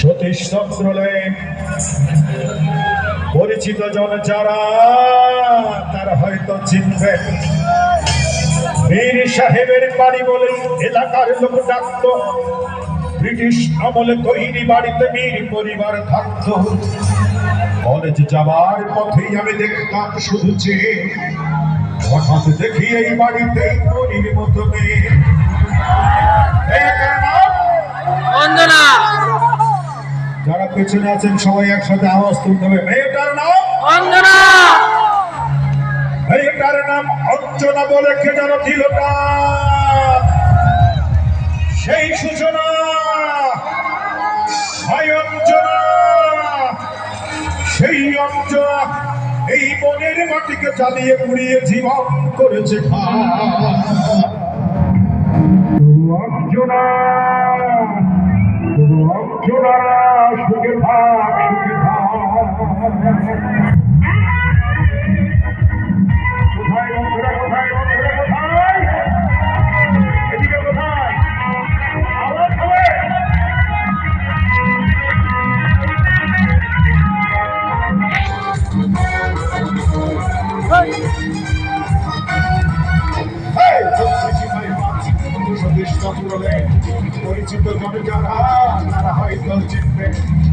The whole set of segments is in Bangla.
সতীশ চন্দ্রলেন পরিচিত জন যারা, তারা হয়তো চিনবেন বীর সাহেবের বাড়ি বলে এলাকার লোক ডাকত। ব্রিটিশ আমলে তৈরি বাড়িতে বীর পরিবার থাকত। কলেজ যাবার পথেই আমি দেখতাম শুধু চেয়ে হঠাৎ দেখি এই বাড়িতে পরির মতো মেয়ে। পেছনে আছেন সবাই একসাথে আওয়াজ তুলতে হবে। মেয়েটার নাম? অঞ্জনা! মেয়েটার নাম অঞ্জনা বলে কে যেন দিল সেই সূচনা। অঞ্জনা! সেই অঞ্জনা এই মনের মাটিকে চালিয়ে পুড়িয়ে জীবন করেছে। খা অঞ্জনা! অঞ্জনা সুখে থাক সুখে থাক।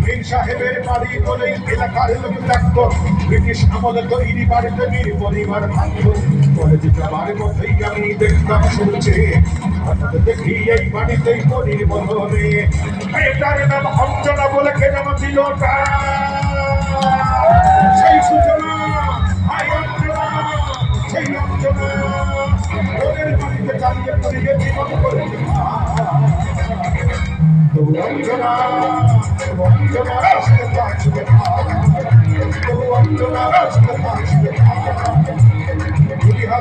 বীর সাহেবের বাড়ি লোক ডাকতো। ব্রিটিশ বাড়িতে বীর পরিবার থাকতো। কলেজ যাবার পথেই আমি দেখতাম শুনছে দেখি এই বাড়িতেই পরির বদলে মেয়েটার নাম অঞ্জনা বলে কে নাম সেই সূচনা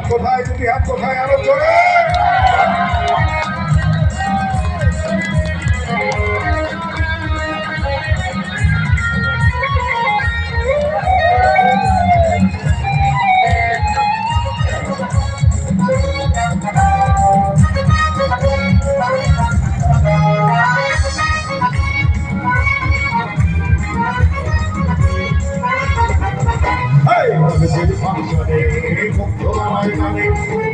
কোথায় যদি হাত কোথায় আরও জোরে কলেজের ফাংশনে মুক্ত আমার গানে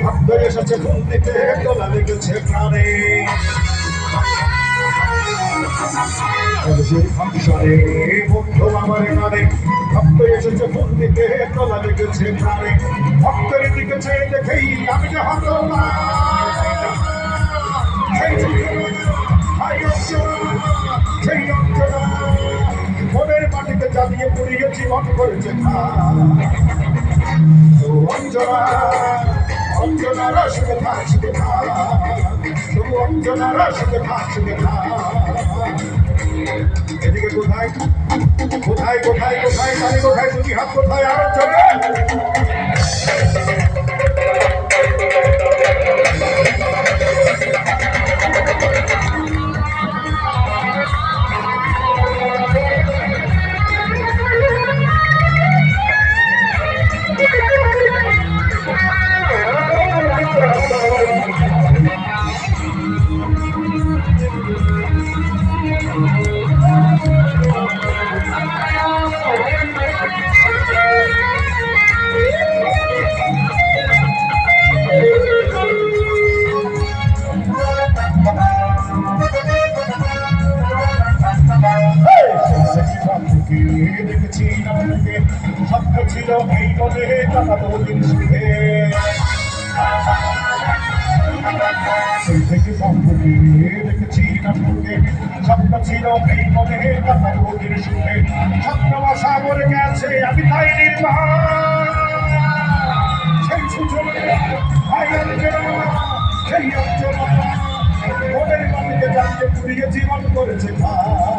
ভক্ত এসেছে বন্দিতে তোলা লেগেছে প্রাণে। কলেজের ফাংশনে মুক্ত আমার গানে ভক্ত এসেছে বন্দিতে তোলা লেগেছে প্রাণে। ভক্তের দিকে চেয়ে দেখেই আমি যে হত জীবন করেছে অঞ্জনা অঞ্জনা রসকে থাকবে তবু অঞ্জনা রসকে থাকবে এদিকে কোথায়? কোথায় কোথায় কোথায়? তারি কোথায়? দুটি হাত কোথায়? আরও চলে ছিল এই কলে দিন শুধে সেই থেকে সম্পত্তি ছিল এই কলে টাকা দিন শুধে স্বপ্ন বাসা করে গেছে, আমি তাই নির্বাহ সেই সূচনা ভাই আলোচনা সেই আলোচনা জীবন করেছে ভাই